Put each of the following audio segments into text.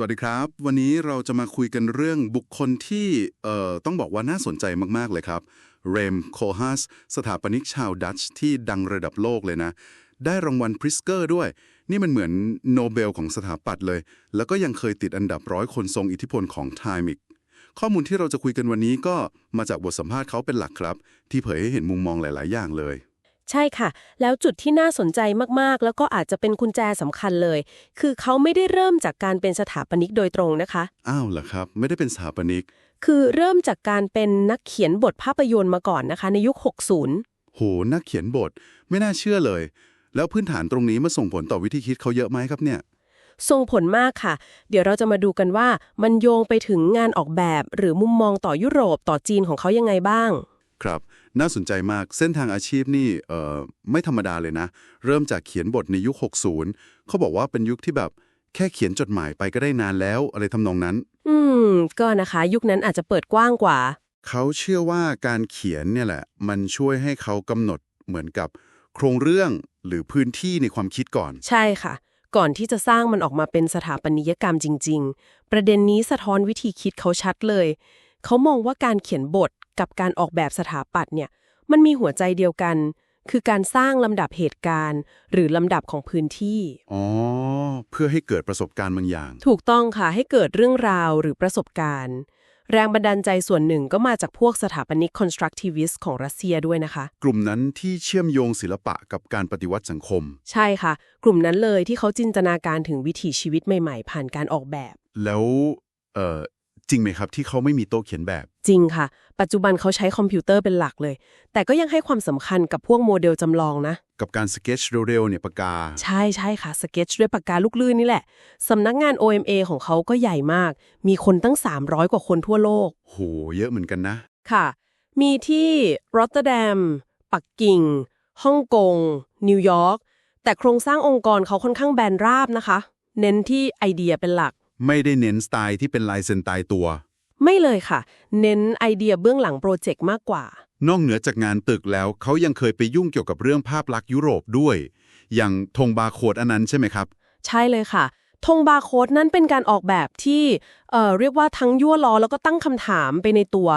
สวัสดีครับ วันนี้เราจะมาคุยกันเรื่องบุคคลที่เอ่อต้องบอกว่าน่าสนใจมากๆเลยครับเรมโคฮัสสถาปนิกชาวดัตช์ที่ดังระดับโลกเลยนะ ได้รางวัลพริสเกอร์ด้วย นี่มันเหมือนโนเบลของสถาปัตย์เลย แล้วก็ยังเคยติดอันดับร้อยคนทรงอิทธิพลของ Time อีกข้อมูลที่เราจะคุยกันวันนี้ก็มาจากบทสัมภาษณ์เขาเป็นหลักครับ ที่เผยให้เห็นมุมมองหลาย ๆ อย่างเลย ใช่ค่ะ แล้วจุดที่น่าสนใจมากๆ แล้วก็อาจจะเป็นกุญแจสำคัญเลย คือเขาไม่ได้เริ่มจากการเป็นสถาปนิกโดยตรงนะคะ อ้าวเหรอครับ ไม่ได้เป็นสถาปนิก คือเริ่มจากการเป็นนักเขียนบทภาพยนตร์มาก่อนนะคะ ในยุค 60 โห นักเขียนบท ไม่น่าเชื่อเลย แล้วพื้นฐานตรงนี้มาส่งผลต่อวิธีคิดเขาเยอะไหมครับเนี่ยส่งผลมากค่ะ เดี๋ยวเราจะมาดูกันว่ามันโยงไปถึงงานออกแบบ หรือมุมมองต่อยุโรปต่อจีนของเขายังไงบ้าง ครับ น่าสนใจมากเส้นทางอาชีพนี่เอ่อไม่ธรรมดาเลยนะ เริ่มจากเขียนบทในยุค 60 เขาบอกว่าเป็นยุคที่แบบแค่เขียนจดหมายไปก็ได้นานแล้วอะไรทำนองนั้น อืม ก็นะคะยุคนั้นอาจจะเปิดกว้างกว่า เขาเชื่อว่าการเขียนเนี่ยแหละ มันช่วยให้เขากำหนดเหมือนกับโครงเรื่องหรือพื้นที่ในความคิดก่อน ใช่ค่ะ ก่อนที่จะสร้างมันออกมาเป็นสถาปนิยกรรมจริง ๆ ประเด็นนี้สะท้อนวิธีคิดเขาชัดเลย เขามองว่าการเขียนบท กับการออกแบบสถาปัตย์เนี่ย มันมีหัวใจเดียวกัน คือการสร้างลำดับเหตุการณ์ หรือลำดับของพื้นที่ อ๋อ เพื่อให้เกิดประสบการณ์บางอย่าง ถูกต้องค่ะ ให้เกิดเรื่องราวหรือประสบการณ์ แรงบันดาลใจส่วนหนึ่งก็มาจากพวกสถาปนิก constructivist ของรัสเซียด้วยนะคะ กลุ่มนั้นที่เชื่อมโยงศิลปะกับการปฏิวัติสังคม ใช่ค่ะ กลุ่มนั้นเลยที่เขาจินตนาการถึงวิถีชีวิตใหม่ ๆ ผ่านการออกแบบ แล้วเอ่อ จริงไหมครับ ที่เขาไม่มีโต๊ะเขียนแบบ จริงค่ะ ปัจจุบันเขาใช้คอมพิวเตอร์เป็นหลักเลย แต่ก็ยังให้ความสำคัญกับพวกโมเดลจำลองนะ กับการสเก็ตชเร็วๆเนี่ยปากกา ใช่ใช่ค่ะ สเก็ตชด้วยปากกาลูกลื่นนี่แหละ สำนักงาน OMA ของเขาก็ใหญ่มาก มีคนตั้ง 300 กว่าคนทั่วโลก โห เยอะเหมือนกันนะ ค่ะ มีที่รอตเตอร์ดัมปักกิ่งฮ่องกงนิวยอร์กแต่โครงสร้างองค์กรเขาค่อนข้างแบนราบนะคะ เน้นที่ไอเดียเป็นหลัก ไม่ได้เน้นสไตล์ที่เป็นลายเซ็นตายตัว ไม่เลยค่ะ เน้นไอเดียเบื้องหลังโปรเจกต์มากกว่า นอกเหนือจากงานตึกแล้วเขายังเคยไปยุ่งเกี่ยวกับเรื่องภาพลักษณ์ยุโรปด้วย อย่างธงบาร์โคดอันนั้นใช่ไหมครับ ใช่เลยค่ะธงบาร์โค้ดนั้นเป็นการออกแบบที่เอ่อเรียกว่าทั้งยั่วล้อแล้วก็ตั้งคำถามไปในตัว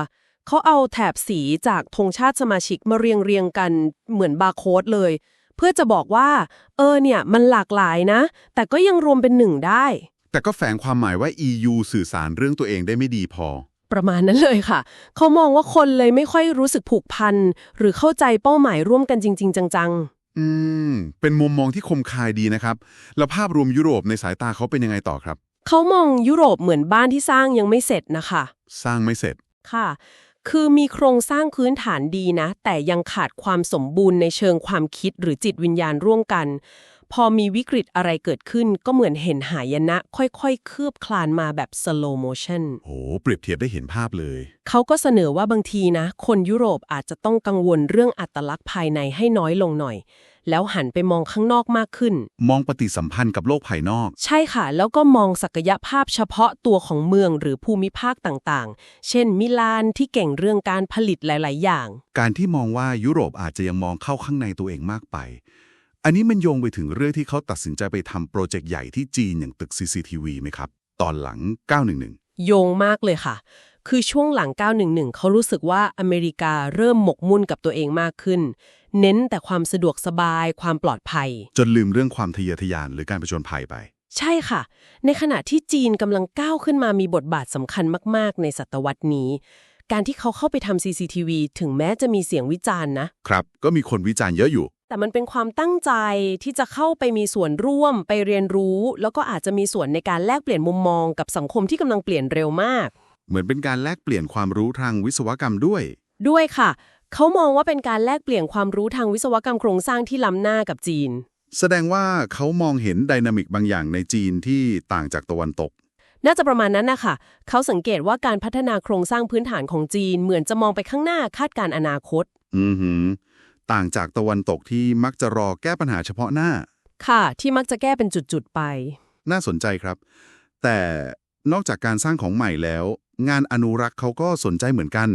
เขาเอาแถบสีจากธงชาติสมาชิกมาเรียงเรียงๆกันเหมือนบาร์โค้ดเลย เพื่อจะบอกว่า เออเนี่ยมันหลากหลายนะ แต่ก็ยังรวมเป็นหนึ่งได้ แต่ก็แฝงความหมายว่า EU สื่อสารเรื่องตัวเองได้ไม่ดีพอ ประมาณนั้นเลยค่ะ เขามองว่าคนเลยไม่ค่อยรู้สึกผูกพัน หรือเข้าใจเป้าหมายร่วมกันจริง ๆ จังอืม เป็นมุมมองที่คมคายดีนะครับ แล้วภาพรวมยุโรปในสายตาเขาเป็นยังไงต่อครับๆเขามองยุโรปเหมือนบ้านที่สร้างยังไม่เสร็จนะคะ สร้างไม่เสร็จ ค่ะ คือมีโครงสร้างพื้นฐานดีนะ แต่ยังขาดความสมบูรณ์ในเชิงความคิดหรือจิตวิญญาณร่วมกัน พอมีวิกฤตอะไรเกิดขึ้นก็เหมือนเห็นหายนะ ค่อยๆ คืบคลานมาแบบ slow motion โหเปรียบเทียบได้เห็นภาพเลย เขาก็เสนอว่าบางทีนะ คนยุโรปอาจจะต้องกังวลเรื่องอัตลักษณ์ภายในให้น้อยลงหน่อย แล้วหันไปมองข้างนอกมากขึ้น มองปฏิสัมพันธ์กับโลกภายนอก ใช่ค่ะ แล้วก็มองศักยภาพเฉพาะตัวของเมืองหรือภูมิภาคต่างๆ เช่น มิลานที่เก่งเรื่องการผลิตหลาย ๆ อย่าง การที่มองว่ายุโรปอาจจะยังมองเข้าข้างในตัวเองมากไป อันนี้มันโยงไปถึงเรื่องที่เขาตัดสินใจไปทำโปรเจกต์ใหญ่ที่จีนอย่างตึก CCTV ไหมครับ ตอนหลัง 911 โยงมากเลยค่ะ คือช่วงหลัง 911 เขารู้สึกว่าอเมริกาเริ่มหมกมุ่นกับตัวเองมากขึ้น เน้นแต่ความสะดวกสบายความปลอดภัย จนลืมเรื่องความทะเยอทะยานหรือการผจญภัยไป ใช่ค่ะ ในขณะที่จีนกำลังก้าวขึ้นมามีบทบาทสำคัญมาก ๆ ในศตวรรษนี้การที่เขาเข้าไปทำ CCTV ถึงแม้จะมีเสียงวิจารณ์นะ ครับ ก็มีคนวิจารณ์เยอะอยู่ แต่มันเป็นความตั้งใจที่จะเข้าไปมีส่วนร่วมไปเรียนรู้ แล้วก็อาจจะมีส่วนในการแลกเปลี่ยนมุมมองกับสังคมที่กำลังเปลี่ยนเร็วมาก เหมือนเป็นการแลกเปลี่ยนความรู้ทางวิศวกรรมด้วย ด้วยค่ะ เขามองว่าเป็นการแลกเปลี่ยนความรู้ทางวิศวกรรมโครงสร้างที่ล้ำหน้ากับจีน แสดงว่าเขามองเห็นไดนามิกบางอย่างในจีนที่ต่างจากตะวันตก น่าจะประมาณนั้นนะคะเขาสังเกตว่าการพัฒนาโครงสร้างพื้นฐานของจีนเหมือนจะมองไปข้างหน้าคาดการณ์อนาคต อือหือ ต่างจากตะวันตกที่มักจะรอแก้ปัญหาเฉพาะหน้า ค่ะที่มักจะแก้เป็นจุด ๆ ไป น่าสนใจครับ แต่นอกจากการสร้างของใหม่แล้ว งานอนุรักษ์เขาก็สนใจเหมือนกัน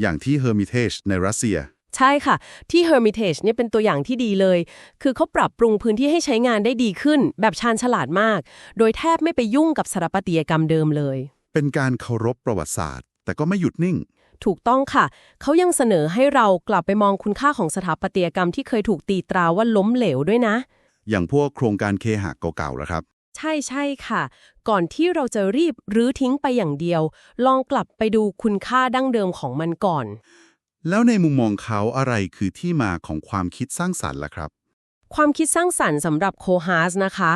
อย่างที่ Hermitage ในรัสเซีย ใช่ค่ะ ที่ Hermitage เนี่ยเป็นตัวอย่างที่ดีเลย คือเขาปรับปรุงพื้นที่ให้ใช้งานได้ดีขึ้น แบบชาญฉลาดมาก โดยแทบไม่ไปยุ่งกับสถาปัตยกรรมเดิมเลย เป็นการเคารพประวัติศาสตร์ แต่ก็ไม่หยุดนิ่ง ถูกต้องค่ะ เขายังเสนอให้เรากลับไปมองคุณค่าของสถาปัตยกรรมที่เคยถูกตีตราว่าล้มเหลวด้วยนะ อย่างพวกโครงการเคหะเก่าๆแล้วครับ ใช่ใช่ค่ะ ก่อนที่เราจะรีบรื้อทิ้งไปอย่างเดียว ลองกลับไปดูคุณค่าดั้งเดิมของมันก่อน แล้วในมุมมองเขาอะไรคือที่มาของความคิดสร้างสรรค์ล่ะครับ ความคิดสร้างสรรค์สำหรับโคฮาสนะคะ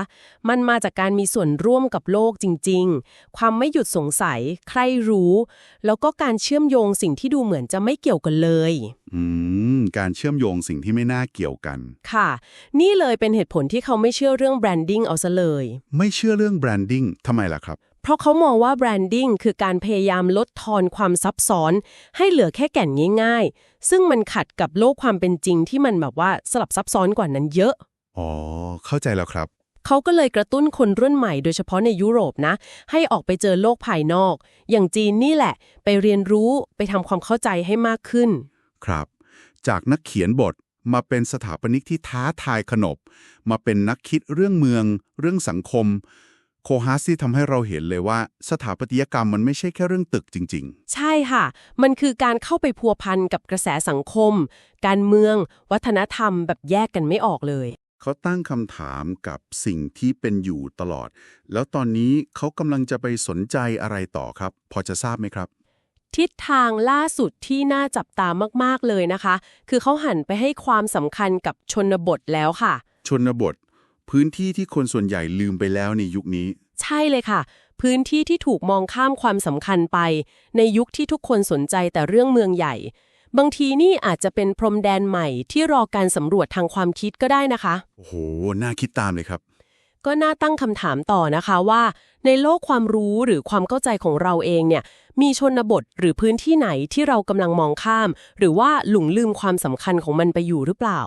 มันมาจากการมีส่วนร่วมกับโลกจริง ๆ ความไม่หยุดสงสัย ใครรู้ แล้วก็การเชื่อมโยงสิ่งที่ดูเหมือนจะไม่เกี่ยวกันเลย อืม การเชื่อมโยงสิ่งที่ไม่น่าเกี่ยวกัน ค่ะ นี่เลยเป็นเหตุผลที่เขาไม่เชื่อเรื่องแบรนดิ้งเอาซะเลย ไม่เชื่อเรื่องแบรนดิ้งทำไมล่ะครับ เพราะเขามองว่าแบรนดิ้งคือการพยายามลดทอนความซับซ้อน ให้เหลือแค่แก่นง่ายๆ ซึ่งมันขัดกับโลกความเป็นจริงที่มันแบบว่าสลับซับซ้อนกว่านั้นเยอะ อ๋อ เข้าใจแล้วครับ เขาก็เลยกระตุ้นคนรุ่นใหม่โดยเฉพาะในยุโรปนะ ให้ออกไปเจอโลกภายนอก อย่างจีนนี่แหละ ไปเรียนรู้ไปทำความเข้าใจให้มากขึ้น ครับ จากนักเขียนบทมาเป็นสถาปนิกที่ท้าทายขนบ มาเป็นนักคิดเรื่องเมือง เรื่องสังคม โคฮาสที่ทำให้เราเห็นเลยว่า สถาปัตยกรรมมันไม่ใช่แค่เรื่องตึกจริง ใช่ค่ะ มันคือการเข้าไปพัวพันกับกระแสสังคม การเมือง วัฒนธรรมแบบแยกกันไม่ออกเลย ๆ เขาตั้งคำถามกับสิ่งที่เป็นอยู่ตลอด แล้วตอนนี้เขากำลังจะไปสนใจอะไรต่อครับ พอจะทราบไหมครับ ทิศทางล่าสุดที่น่าจับตามากๆเลยนะคะ คือเขาหันไปให้ความสำคัญกับชนบทแล้วค่ะ ชนบท พื้นที่ที่คนส่วนใหญ่ลืมไปแล้วในยุคนี้ ใช่เลยค่ะ พื้นที่ที่ถูกมองข้ามความสำคัญไป ในยุคที่ทุกคนสนใจแต่เรื่องเมืองใหญ่ บางทีนี่อาจจะเป็นพรมแดนใหม่ที่รอการสำรวจทางความคิดก็ได้นะคะ โอ้โห น่าคิดตามเลยครับ ก็น่าตั้งคำถามต่อนะคะว่า ในโลกความรู้หรือความเข้าใจของเราเองเนี่ย มีชนบทหรือพื้นที่ไหนที่เรากำลังมองข้าม หรือว่าหลงลืมความสำคัญของมันไปอยู่หรือเปล่า